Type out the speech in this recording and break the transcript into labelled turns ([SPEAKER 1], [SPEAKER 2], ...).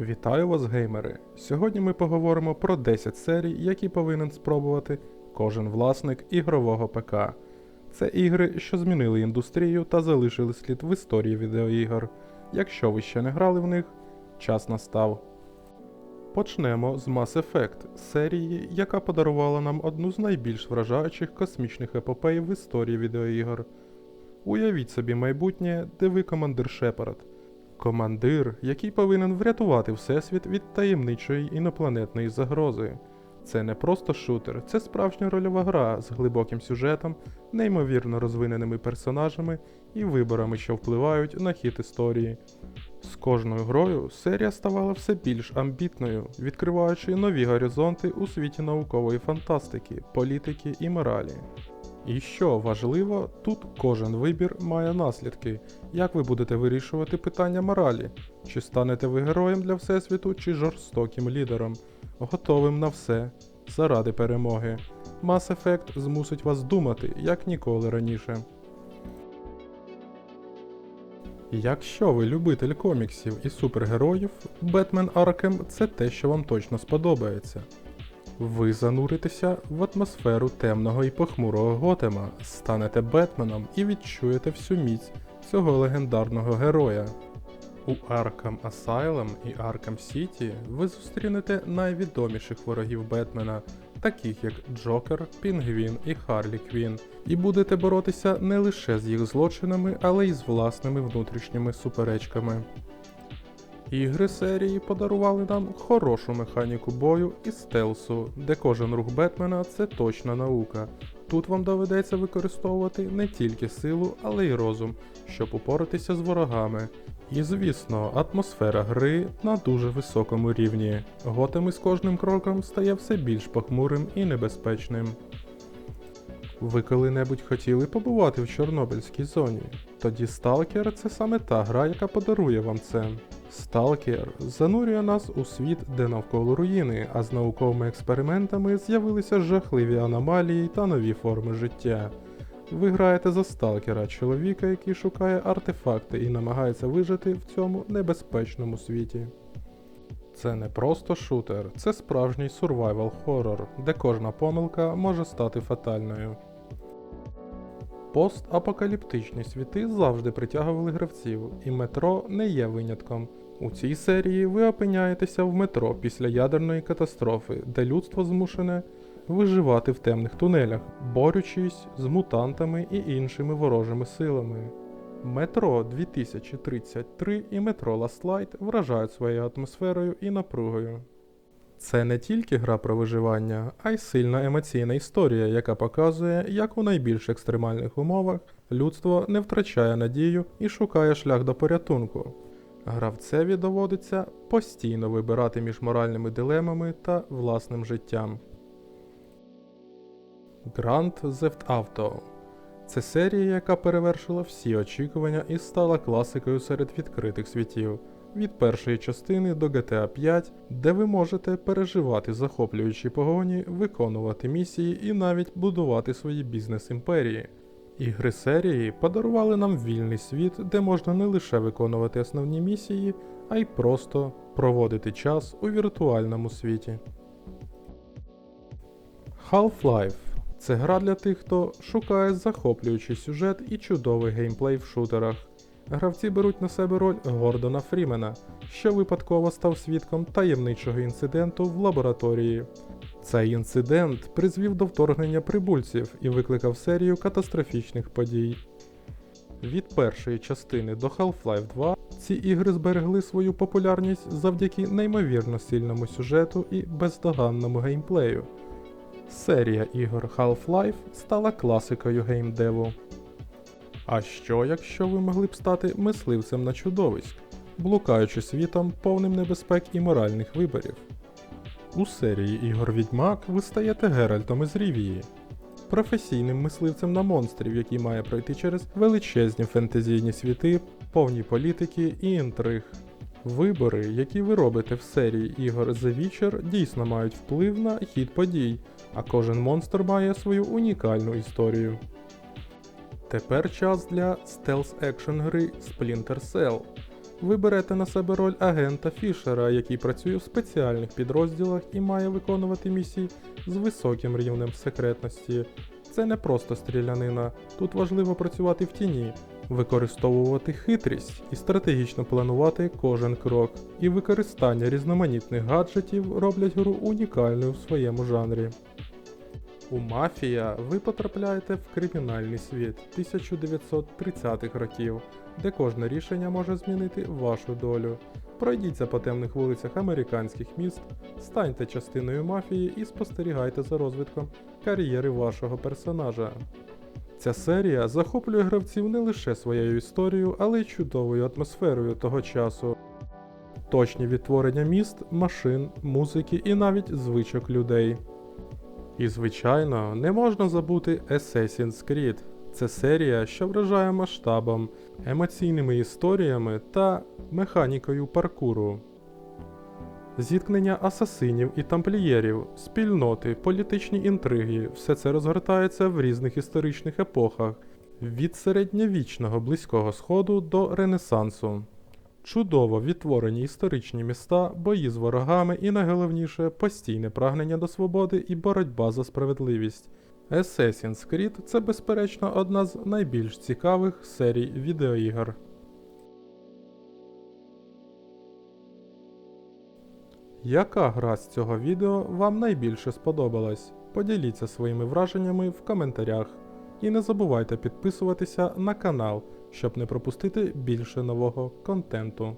[SPEAKER 1] Вітаю вас, геймери! Сьогодні ми поговоримо про 10 серій, які повинен спробувати кожен власник ігрового ПК. Це ігри, що змінили індустрію та залишили слід в історії відеоігор. Якщо ви ще не грали в них, час настав. Почнемо з Mass Effect, серії, яка подарувала нам одну з найбільш вражаючих космічних епопей в історії відеоігор. Уявіть собі майбутнє, де ви командир Шепард. Командир, який повинен врятувати Всесвіт від таємничої інопланетної загрози. Це не просто шутер, це справжня рольова гра з глибоким сюжетом, неймовірно розвиненими персонажами і виборами, що впливають на хід історії. З кожною грою серія ставала все більш амбітною, відкриваючи нові горизонти у світі наукової фантастики, політики і моралі. І що важливо, тут кожен вибір має наслідки, як ви будете вирішувати питання моралі, чи станете ви героєм для Всесвіту, чи жорстоким лідером, готовим на все заради перемоги. Mass Effect змусить вас думати, як ніколи раніше. Якщо ви любитель коміксів і супергероїв, Batman Arkham це те, що вам точно сподобається. Ви зануритеся в атмосферу темного і похмурого Готема, станете Бетменом і відчуєте всю міць цього легендарного героя. У Arkham Asylum і Arkham City ви зустрінете найвідоміших ворогів Бетмена, таких як Джокер, Пінгвін і Харлі Квін, і будете боротися не лише з їх злочинами, але й з власними внутрішніми суперечками. Ігри серії подарували нам хорошу механіку бою і стелсу, де кожен рух Бетмена це точна наука. Тут вам доведеться використовувати не тільки силу, але й розум, щоб упоратися з ворогами. І звісно, атмосфера гри на дуже високому рівні. Готем із кожним кроком стає все більш похмурим і небезпечним. Ви коли-небудь хотіли побувати в Чорнобильській зоні? Тоді Сталкер це саме та гра, яка подарує вам це. Сталкер занурює нас у світ, де навколо руїни, а з науковими експериментами з'явилися жахливі аномалії та нові форми життя. Ви граєте за сталкера, чоловіка, який шукає артефакти і намагається вижити в цьому небезпечному світі. Це не просто шутер, це справжній survival хоррор, де кожна помилка може стати фатальною. Постапокаліптичні світи завжди притягували гравців, і метро не є винятком. У цій серії ви опиняєтеся в метро після ядерної катастрофи, де людство змушене виживати в темних тунелях, борючись з мутантами і іншими ворожими силами. Метро 2033 і метро Last Light вражають своєю атмосферою і напругою. Це не тільки гра про виживання, а й сильна емоційна історія, яка показує, як у найбільш екстремальних умовах людство не втрачає надію і шукає шлях до порятунку. Гравцеві доводиться постійно вибирати між моральними дилемами та власним життям. Grand Theft Auto це серія, яка перевершила всі очікування і стала класикою серед відкритих світів. Від першої частини до GTA 5, де ви можете переживати захоплюючі погоні, виконувати місії і навіть будувати свої бізнес-імперії. Ігри серії подарували нам вільний світ, де можна не лише виконувати основні місії, а й просто проводити час у віртуальному світі. Half-Life це гра для тих, хто шукає захоплюючий сюжет і чудовий геймплей в шутерах. Гравці беруть на себе роль Гордона Фрімена, що випадково став свідком таємничого інциденту в лабораторії. Цей інцидент призвів до вторгнення прибульців і викликав серію катастрофічних подій. Від першої частини до Half-Life 2 ці ігри зберегли свою популярність завдяки неймовірно сильному сюжету і бездоганному геймплею. Серія ігор Half-Life стала класикою геймдеву. А що, якщо ви могли б стати мисливцем на чудовиськ, блукаючи світом повним небезпек і моральних виборів? У серії ігор Відьмак ви стаєте Геральтом із Рівії, професійним мисливцем на монстрів, який має пройти через величезні фентезійні світи, повні політики і інтриг. Вибори, які ви робите в серії ігор The Witcher, дійсно мають вплив на хід подій, а кожен монстр має свою унікальну історію. Тепер час для стелс екшн гри Splinter Cell. Ви берете на себе роль агента Фішера, який працює в спеціальних підрозділах і має виконувати місії з високим рівнем секретності. Це не просто стрілянина, тут важливо працювати в тіні, використовувати хитрість і стратегічно планувати кожен крок. І використання різноманітних гаджетів роблять гру унікальною в своєму жанрі. У Мафія ви потрапляєте в кримінальний світ 1930-х років, де кожне рішення може змінити вашу долю. Пройдіться по темних вулицях американських міст, станьте частиною мафії і спостерігайте за розвитком кар'єри вашого персонажа. Ця серія захоплює гравців не лише своєю історією, але й чудовою атмосферою того часу. Точні відтворення міст, машин, музики і навіть звичок людей. І, звичайно, не можна забути Assassin's Creed. Це серія, що вражає масштабом, емоційними історіями та механікою паркуру. Зіткнення асасинів і тамплієрів, спільноти, політичні інтриги все це розгортається в різних історичних епохах від середньовічного близького сходу до Ренесансу. Чудово відтворені історичні міста, бої з ворогами і найголовніше постійне прагнення до свободи і боротьба за справедливість. Assassin's Creed це безперечно одна з найбільш цікавих серій відеоігр. Яка гра з цього відео вам найбільше сподобалась? Поділіться своїми враженнями в коментарях. І не забувайте підписуватися на канал, щоб не пропустити більше нового контенту.